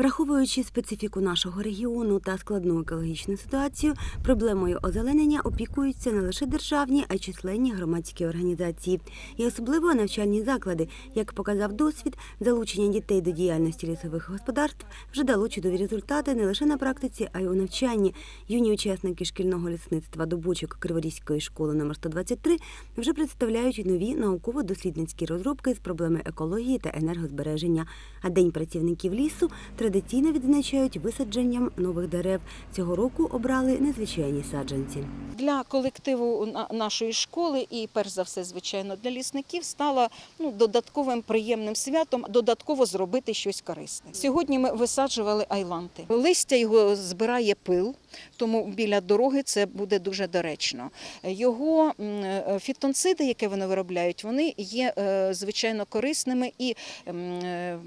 Враховуючи специфіку нашого регіону та складну екологічну ситуацію, проблемою озеленення опікуються не лише державні, а й численні громадські організації, і особливо навчальні заклади. Як показав досвід, залучення дітей до діяльності лісових господарств вже дало чудові результати не лише на практиці, а й у навчанні. Юні учасники шкільного лісництва добучок Криворізької школи номер 123 вже представляють нові науково-дослідницькі розробки з проблеми екології та енергозбереження. А День працівників лісу традиційно відзначають висадженням нових дерев. Цього року обрали незвичайні саджанці. Для колективу нашої школи і, перш за все, звичайно, для лісників стало ну, додатковим приємним святом додатково зробити щось корисне. Сьогодні ми висаджували айланти. Листя його збирає пил, тому біля дороги це буде дуже доречно. Його е, фітонциди, які вони виробляють, вони є е, звичайно корисними і е,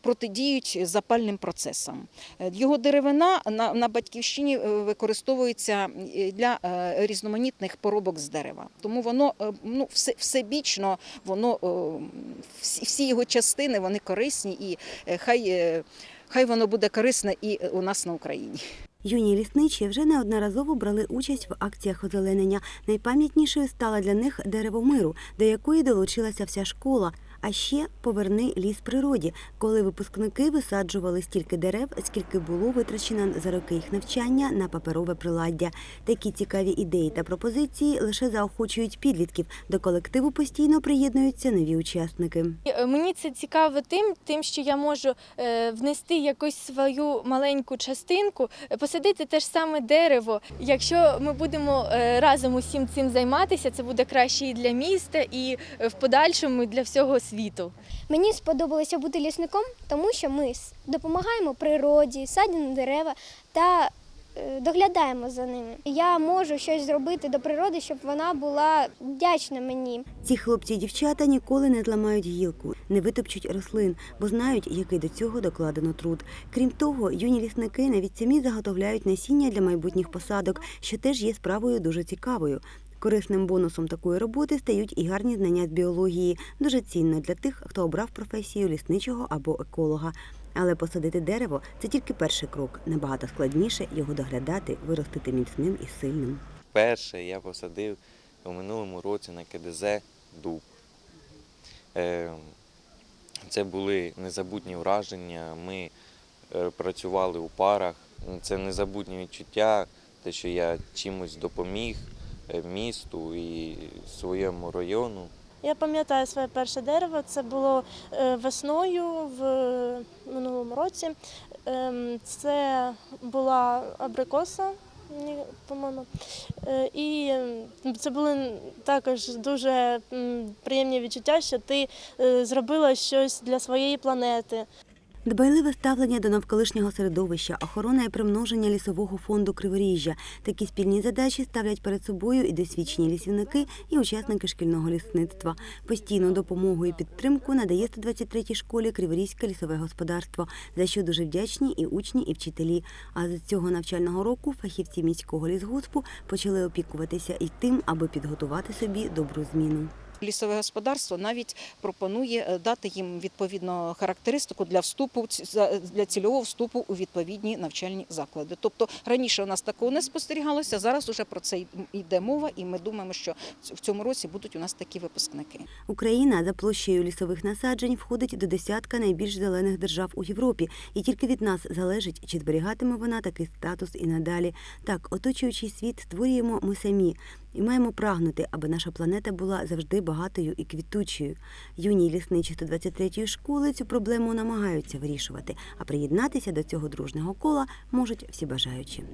протидіють запальним процесам. Е, Його деревина на, на батьківщині е, використовується для е, різноманітних поробок з дерева. Тому воно ну, все, всебічно, воно, всі, його частини вони корисні і хай, хай воно буде корисне і у нас на Україні. Юні лісничі вже неодноразово брали участь в акціях озеленення. Найпам'ятнішою стала для них дерево миру, до якої долучилася вся школа. А ще поверни ліс природі, коли випускники висаджували стільки дерев, скільки було витрачено за роки їх навчання на паперове приладдя. Такі цікаві ідеї та пропозиції лише заохочують підлітків. До колективу постійно приєднуються нові учасники. Е, Мені це цікаво тим, тим, що я можу е, внести якусь свою маленьку частинку, е, посадити те ж саме дерево. Якщо ми будемо разом усім цим займатися, це буде краще і для міста, і в подальшому і для всього світу. Мені сподобалося бути лісником, тому що ми допомагаємо природі, садимо дерева та е, доглядаємо за ними. Я можу щось зробити до природи, щоб вона була вдячна мені. Ці хлопці і дівчата ніколи не зламають гілку, не витопчуть рослин, бо знають, який до цього докладено труд. Крім того, юні лісники навіть самі заготовляють насіння для майбутніх посадок, що теж є справою дуже цікавою. Корисним бонусом такої роботи стають і гарні знання з біології, дуже цінно для тих, хто обрав професію лісничого або еколога. Але посадити дерево це тільки перший крок. Набагато складніше його доглядати, виростити міцним і сильним. Перше я посадив у минулому році на КДЗ дуб. Е, Це були незабутні враження. Ми е, працювали у парах. Це незабутні відчуття, те, що я чимось допоміг місту і своєму району. Я пам'ятаю своє перше дерево. Це було е, весною в минулому році. Ем, Це була абрикоса, по-моєму. Е, І це були також дуже приємні відчуття, що ти е, зробила щось для своєї планети. Дбайливе ставлення до навколишнього середовища, охорона і примноження лісового фонду Криворіжжя. Такі спільні задачі ставлять перед собою і досвідчені лісівники, і учасники шкільного лісництва. Постійну допомогу і підтримку надає 123-й школі Криворізьке лісове господарство, за що дуже вдячні і учні, і вчителі. А з цього навчального року фахівці міського лісгоспу почали опікуватися і тим, аби підготувати собі добру зміну. Лісове господарство навіть пропонує е, дати їм відповідну характеристику для вступу для цільового вступу у відповідні навчальні заклади. Тобто раніше у нас такого не спостерігалося. Зараз уже про це йде мова, і ми думаємо, що в цьому році будуть у нас такі випускники. Україна за площею лісових насаджень входить до десятка найбільш зелених держав у Європі, і тільки від нас залежить, чи зберігатиме вона такий статус і надалі. Так, оточуючий світ створюємо ми самі і маємо прагнути, аби наша планета була завжди багатою і квітучою. Юні лісничі 123-ї школи цю проблему намагаються вирішувати, а приєднатися до цього дружнього кола можуть всі бажаючі.